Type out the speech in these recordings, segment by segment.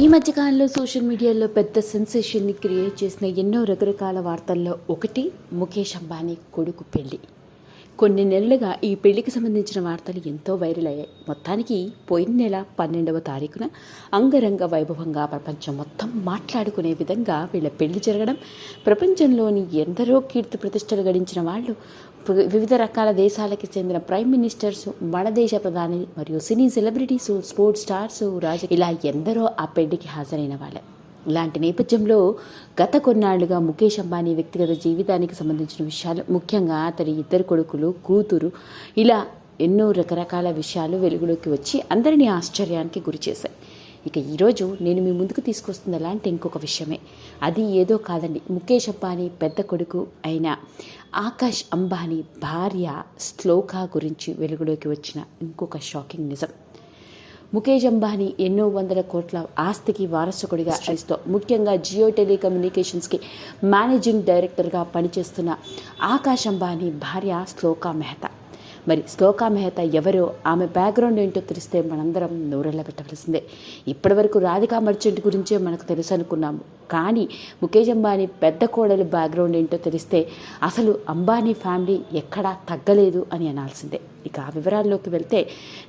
ఈ మధ్యకాలంలో సోషల్ మీడియాలో పెద్ద సెన్సేషన్ని క్రియేట్ చేసిన ఎన్నో రకరకాల వార్తల్లో ఒకటి ముఖేష్ అంబానీ కొడుకు పెళ్ళి. కొన్ని నెలలుగా ఈ పెళ్ళికి సంబంధించిన వార్తలు ఎంతో వైరల్ అయ్యాయి. మొత్తానికి పోయిన నెల పన్నెండవ తారీఖున అంగరంగ వైభవంగా ప్రపంచం మొత్తం మాట్లాడుకునే విధంగా వీళ్ళ పెళ్ళి జరగడం ప్రపంచంలోని ఎందరో కీర్తి ప్రతిష్టలు గడించిన వాళ్ళు వివిధ రకాల దేశాలకి చెందిన ప్రైమ్ మినిస్టర్స్ మన దేశ ప్రధాని మరియు సినీ సెలబ్రిటీస్ స్పోర్ట్స్ స్టార్స్ రాజ ఇలా ఎందరో ఆ పెళ్ళికి హాజరైన వాళ్ళే. ఇలాంటి నేపథ్యంలో గత కొన్నాళ్ళుగా ముఖేష్ అంబానీ వ్యక్తిగత జీవితానికి సంబంధించిన విషయాలు ముఖ్యంగా అతడి ఇద్దరు కొడుకులు కూతురు ఇలా ఎన్నో రకరకాల విషయాలు వెలుగులోకి వచ్చి అందరినీ ఆశ్చర్యానికి గురి చేశాయి. ఇక ఈరోజు నేను మీ ముందుకు తీసుకొస్తుంది అలాంటి ఇంకొక విషయమే. అది ఏదో కాదండి. ముఖేష్ అంబానీ పెద్ద కొడుకు అయిన ఆకాష్ అంబానీ భార్య శ్లోక గురించి వెలుగులోకి వచ్చిన ఇంకొక షాకింగ్ నిజం. ముఖేష్ అంబానీ ఎన్నో వందల కోట్ల ఆస్తికి వారసుకుడిగా చేస్తూ ముఖ్యంగా జియో టెలికమ్యూనికేషన్స్కి మేనేజింగ్ డైరెక్టర్గా పనిచేస్తున్న ఆకాశ్ అంబానీ భార్య శ్లోకా మెహతా. మరి శ్లోకా మెహతా ఎవరో ఆమె బ్యాక్గ్రౌండ్ ఏంటో తెలిస్తే మనందరం నోరెళ్ళ పెట్టవలసిందే ఇప్పటివరకు రాధికా మర్చెంట్ గురించే మనకు తెలుసు అనుకున్నాము కానీ ముఖేష్ అంబానీ పెద్ద కోడలు బ్యాక్గ్రౌండ్ ఏంటో తెలిస్తే అసలు అంబానీ ఫ్యామిలీ ఎక్కడా తగ్గలేదు అని అనాల్సిందే. ఇక ఆ వివరాల్లోకి వెళ్తే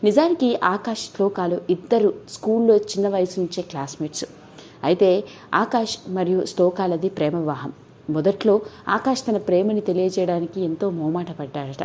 నిజానికి ఆకాష్ శ్లోకాలు ఇద్దరు స్కూల్లో చిన్న వయసు నుంచే క్లాస్మేట్స్ అయితే ఆకాష్ మరియు శ్లోకాలది ప్రేమ వివాహం మొదట్లో ఆకాష్ తన ప్రేమని తెలియజేయడానికి ఎంతో మోమాట పడ్డాడట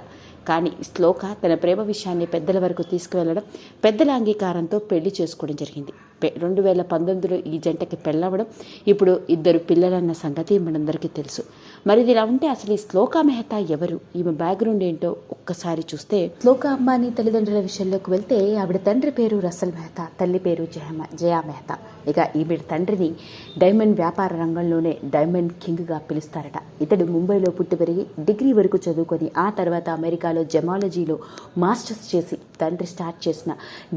కానీ శ్లోక తన ప్రేమ విషయాన్ని పెద్దల వరకు తీసుకువెళ్ళడం పెద్దల అంగీకారంతో పెళ్ళి చేసుకోవడం జరిగింది. రెండు వేల పంతొమ్మిదిలో ఈ జంటకి పెళ్ళవడం ఇప్పుడు ఇద్దరు పిల్లలన్న సంగతి మనందరికీ తెలుసు. మరి ఇది ఇలా ఉంటే అసలు ఈ శ్లోక మెహతా ఎవరు? ఈమె బ్యాక్గ్రౌండ్ ఏంటో ఒక్కసారి చూస్తే శ్లోక అమ్మాని తల్లిదండ్రుల విషయంలోకి వెళ్తే ఆవిడ తండ్రి పేరు రసల్ మెహతా తల్లి పేరు జయమ జయా మెహతా. ఇక ఈవిడ తండ్రిని డైమండ్ వ్యాపార రంగంలోనే డైమండ్ కింగ్గా పిలుస్తారట. ఇతడు ముంబైలో పుట్టి పెరిగి డిగ్రీ వరకు చదువుకొని ఆ తర్వాత అమెరికాలో జమాలజీలో మాస్టర్స్ చేసి తండ్రి స్టార్ట్ చేసిన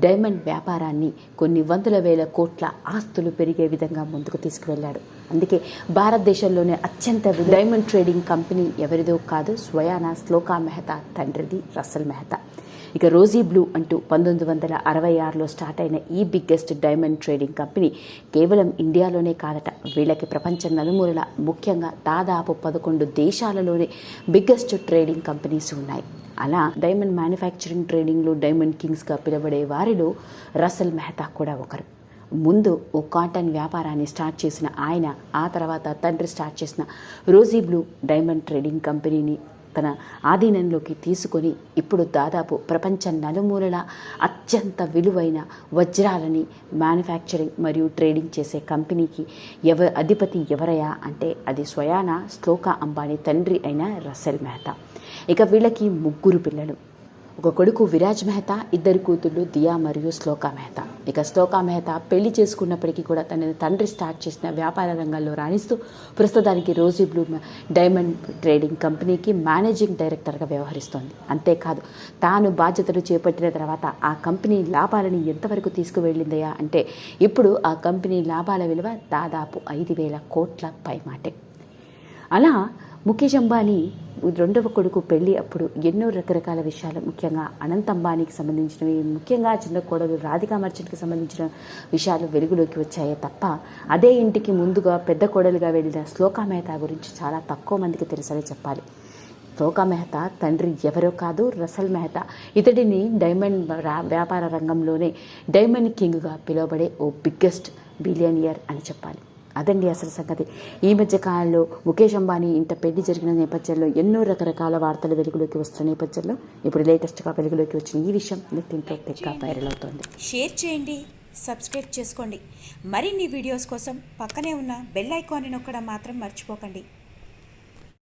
డైమండ్ వ్యాపారాన్ని కొన్ని వందల వేల కోట్ల ఆస్తులు పెరిగే విధంగా ముందుకు తీసుకువెళ్ళాడు. అందుకే భారతదేశంలోనే అత్యంత డైమండ్ ట్రేడింగ్ కంపెనీ ఎవరిదో కాదు స్వయానా శ్లోకా మెహతా తండ్రిది రసల్ మెహతా. ఇక రోజీ బ్లూ అంటూ పంతొమ్మిది వందల అరవై ఆరులో స్టార్ట్ అయిన ఈ బిగ్గెస్ట్ డైమండ్ ట్రేడింగ్ కంపెనీ కేవలం ఇండియాలోనే కాదట వీళ్ళకి ప్రపంచం నలుమూలల ముఖ్యంగా దాదాపు పదకొండు దేశాలలోనే బిగ్గెస్ట్ ట్రేడింగ్ కంపెనీస్ ఉన్నాయి. అలా డైమండ్ మ్యానుఫ్యాక్చరింగ్ ట్రేడింగ్లో డైమండ్ కింగ్స్గా పిలువబడే వారిలో రసల్ మెహతా కూడా ఒకరు. ముందు ఓ కాటన్ వ్యాపారాన్ని స్టార్ట్ చేసిన ఆయన ఆ తర్వాత తండ్రి స్టార్ట్ చేసిన రోజీ బ్లూ డైమండ్ ట్రేడింగ్ కంపెనీని తన ఆధీనంలోకి తీసుకొని ఇప్పుడు దాదాపు ప్రపంచ నలుమూలల అత్యంత విలువైన వజ్రాలని మ్యానుఫ్యాక్చరింగ్ మరియు ట్రేడింగ్ చేసే కంపెనీకి ఎవ అధిపతి ఎవరయా అంటే అది స్వయాన శ్లోక అంబానీ తండ్రి అయిన రసెల్ మెహతా. ఇక వీళ్ళకి ముగ్గురు పిల్లలు. ఒక కొడుకు విరాజ్ మెహతా ఇద్దరు కూతుళ్ళు దియా మరియు శ్లోకా మెహతా. ఇక శ్లోకా మెహతా పెళ్ళి చేసుకున్నప్పటికీ కూడా తన తండ్రి స్టార్ట్ చేసిన వ్యాపార రంగంలో రాణిస్తూ ప్రస్తుతానికి రోజీ బ్లూ డైమండ్ ట్రేడింగ్ కంపెనీకి మేనేజింగ్ డైరెక్టర్గా వ్యవహరిస్తోంది. అంతేకాదు తాను బాధ్యతలు చేపట్టిన తర్వాత ఆ కంపెనీ లాభాలని ఎంతవరకు తీసుకువెళ్ళిందయా అంటే ఇప్పుడు ఆ కంపెనీ లాభాల విలువ దాదాపు ఐదు వేల కోట్ల పైమాటే. అలా ముఖేష్ అంబానీ రెండవ కొడుకు పెళ్ళి అప్పుడు ఎన్నో రకరకాల విషయాలు ముఖ్యంగా అనంత్ అంబానీకి సంబంధించినవి ముఖ్యంగా చిన్న కోడలు రాధికా మర్చెంట్కి సంబంధించిన విషయాలు వెలుగులోకి వచ్చాయే తప్ప అదే ఇంటికి ముందుగా పెద్ద కోడలుగా వెళ్ళిన శ్లోకా మెహతా గురించి చాలా తక్కువ మందికి తెలుసని చెప్పాలి. శ్లోకా మెహతా తండ్రి ఎవరో కాదు రసల్ మెహతా ఇతడిని డైమండ్ వ్యాపార రంగంలోనే డైమండ్ కింగ్గా పిలువబడే ఓ బిగ్గెస్ట్ బిలియనియర్ అని చెప్పాలి. అదండి అసలు సంగతి. ఈ మధ్య కాలంలో ముఖేష్ అంబానీ ఇంత పెళ్ళి జరిగిన నేపథ్యంలో ఎన్నో రకరకాల వార్తలు వెలుగులోకి వస్తున్న నేపథ్యంలో ఇప్పుడు లేటెస్ట్గా వెలుగులోకి వచ్చిన ఈ విషయం నెట్టింట్లో తెగ వైరల్ అవుతోంది. షేర్ చేయండి సబ్స్క్రైబ్ చేసుకోండి. మరిన్ని వీడియోస్ కోసం పక్కనే ఉన్న బెల్ ఐకాన్ని నొక్కడం మాత్రం మర్చిపోకండి.